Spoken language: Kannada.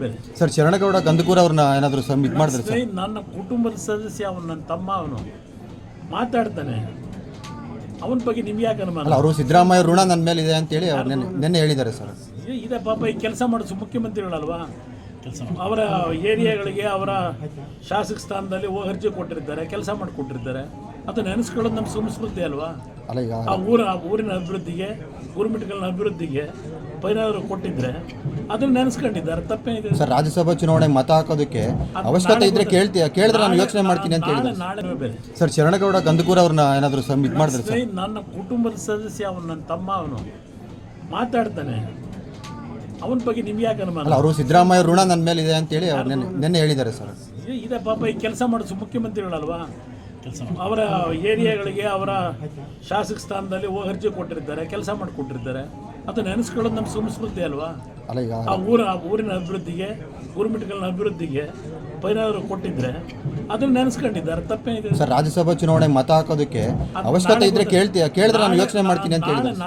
ಬೇರೆ. ಸರ್ ಶರಣಗೌಡ ಗಂಧಕೂರ ಅವ್ರನ್ನ ಏನಾದರೂ ಸಮ್ ಇದು ಮಾಡಿದ್ರೆ ಸರ್? ಸ್ನೇಹಿತ ನನ್ನ ಕುಟುಂಬದ ಸದಸ್ಯ ಅವನು ನನ್ನ ತಮ್ಮ ಅವನು. ಮಾತಾಡ್ತಾನೆ. ಅವನ ಬಗ್ಗೆ ನಿಮ್ಗೆ ಯಾಕೆ ಅನುಮಾನ? ಅಲ್ಲ ಅವರು ಸಿದ್ದರಾಮಯ್ಯ ಋಣ ನನ್ನ ಮೇಲೆ ಇದೆ ಅಂತೇಳಿ ಅವ್ರು ನೆನ್ನೆ ನೆನ್ನೆ ಹೇಳಿದ್ದಾರೆ ಸರ್. ಇದೆ- ಇದೆ ಪಾಪ ಈ ಕೆಲಸ ಮಾಡಿಸು ಮುಖ್ಯಮಂತ್ರಿಗಳಲ್ವಾ? ಕೆಲಸ ಅವರ ಏರಿಯಾಗಳಿಗೆ ಅವರ ಶಾಸಕ ಸ್ಥಾನದಲ್ಲಿ ಹೋಗಿ ಅರ್ಜಿ ಕೊಟ್ಟಿರ್ತಾರೆ ಕೆಲಸ ಮಾಡಿಕೊಟ್ಟಿರ್ತಾರೆ. ಅದು ನೆನೆಸ್ಕೊಳ್ಳೋದು ನಮ್ಮ ಸಂಸ್ಕೃತಿ ಅಲ್ವಾ? ಅಲ್ಲ ಈಗ ಆ ಊರ ಆ ಊರಿನ ಅಭಿವೃದ್ಧಿಗೆ ಗುರುಮಿಟ್ಗಳ ಅಭಿವೃದ್ಧಿಗೆ ಪೈನಾದ್ರು ಕೊಟ್ಟಿದ್ರೆ ಅದನ್ನ ನೆನೆಸ್ಕೊಂಡಿದ್ದಾರೆ ತಪ್ಪೇನಿದೆ? ಸರ್ ರಾಜ್ಯಸಭಾ ಚುನಾವಣೆ ಮತ ಹಾಕೋದಕ್ಕೆ ಅವಶ್ಯಕತೆ ಇದ್ರೆ ಕೇಳ್ತೀಯ? ಕೇಳಿದ್ರೆ ನಾನು ಯೋಚನೆ ಮಾಡ್ತೀನಿ ಅಂತ ಹೇಳಿದ್ರೆ ಹೇಳಿದ್ರು. ನಾಳೆ ಬೇರೆ ಸರ್ ಶರಣಗೌಡ ಗಂಧಕೂರ್ ಅವ್ರನ್ನ ಏನಾದರೂ ಸಮ್ ಇದು ಮಾಡಿದ್ರೆ ಸರ್? ಸ್ನೇಹಿತ ನನ್ನ ಕುಟುಂಬದ ಸದಸ್ಯ ಅವನು ನನ್ನ ತಮ್ಮ ಅವನು ಮಾತಾಡ್ತಾನೆ. ಅವನ ಬಗ್ಗೆ ನಿಮ್ಗೆ ಯಾಕೆ ಅನುಮಾನ? ಅಲ್ಲ ಅವರು ಸಿದ್ದರಾಮಯ್ಯ ಋಣ ನನ್ನ ಮೇಲೆ ಇದೆ ಅಂತೇಳಿ ಅವ್ರು ನೆನ್ನೆ ನೆನ್ನೆ ಹೇಳಿದ್ದಾರೆ ಸರ್. ಇದೆ- ಇದೆ ಪಾಪ ಈ ಕೆಲಸ ಮಾಡಿಸು ಮುಖ್ಯಮಂತ್ರಿಗಳಲ್ವಾ? ಕೆಲಸ ಅವರ ಏರಿಯಾಗಳಿಗೆ ಅವರ ಶಾಸಕ ಸ್ಥಾನದಲ್ಲಿ ಹೋಗಿ ಅರ್ಜಿ ಕೊಟ್ಟಿರ್ತಾರೆ ಕೆಲಸ ಮಾಡಿಕೊಟ್ಟಿರ್ತಾರೆ. ಅದು ನೆನೆಸ್ಕೊಳ್ಳೋದು ನಮ್ಮ ಸಂಸ್ಕೃತಿ ಅಲ್ವಾ? ಅಲ್ಲ ಈಗ ಆ ಊರ ಆ ಊರಿನ ಅಭಿವೃದ್ಧಿಗೆ ಗುರುಮಿಟ್ಗಳ ಅಭಿವೃದ್ಧಿಗೆ ಪೈನಾದ್ರು ಕೊಟ್ಟಿದ್ರೆ ಅದನ್ನ ನೆನೆಸ್ಕೊಂಡಿದ್ದಾರೆ. ತಪ್ಪೇನಿದೆ. ಸರ್ ರಾಜ್ಯಸಭಾ ಚುನಾವಣೆ ಮತ ಹಾಕೋದಕ್ಕೆ ಅವಶ್ಯಕತೆ ಇದ್ರೆ ಕೇಳ್ತೀಯ? ಕೇಳಿದ್ರೆ ನಾನು ಯೋಚನೆ ಮಾಡ್ತೀನಿ ಅಂತ ಹೇಳಿದ್ರು. ನಾಳೆ